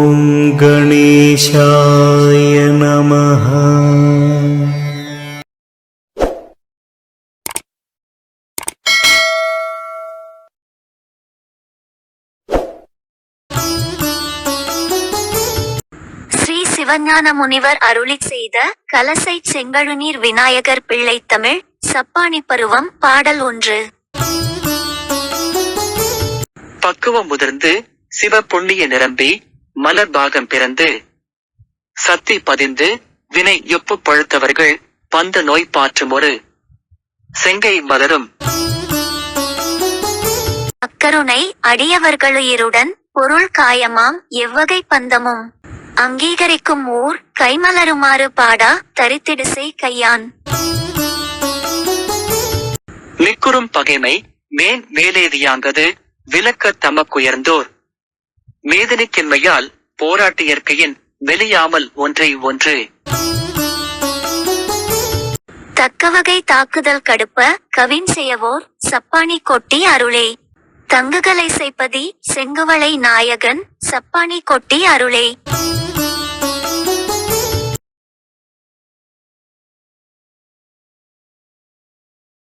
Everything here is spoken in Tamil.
ॐ गणेशाय नमः ஸ்ரீ சிவஞான முனிவர் அருளிச் செய்த கலசை செங்கழுநீர் விநாயகர் பிள்ளை தமிழ் சப்பானி பருவம் பாடல் ஒன்று பக்குவம் முதிர்ந்து சிவ புண்ணிய நிரம்பி மலர் பாகம் பிறந்து சத்தி பதிந்து வினை எப்பு பழுத்தவர்கள் பந்த நோய் பாற்றும் ஒரு செங்கை மலரும். அக்கருணை அடியவர்களுயிருடன் பொருள் காயமாம் எவ்வகை பந்தமும். அங்கீகரிக்கும் ஊர் கைமலருமாறு பாடா தரித்திடுசை கையான். மிக்குறும் பகைமை மேன் மேலேதியாங்கது விலக்க தமக்குயர்ந்தோர். மேதனிக்கின்மையால் போராட்டியற்கையின் வெளியாமல் ஒன்றை ஒன்று. தக்கவகை தாக்குதல் கடுப்ப கவின் செய்யவோர் சப்பானி கொட்டி அருளே. தங்குகளை செய்ப்பதி செங்குவளை நாயகன் சப்பானி கொட்டி அருளே.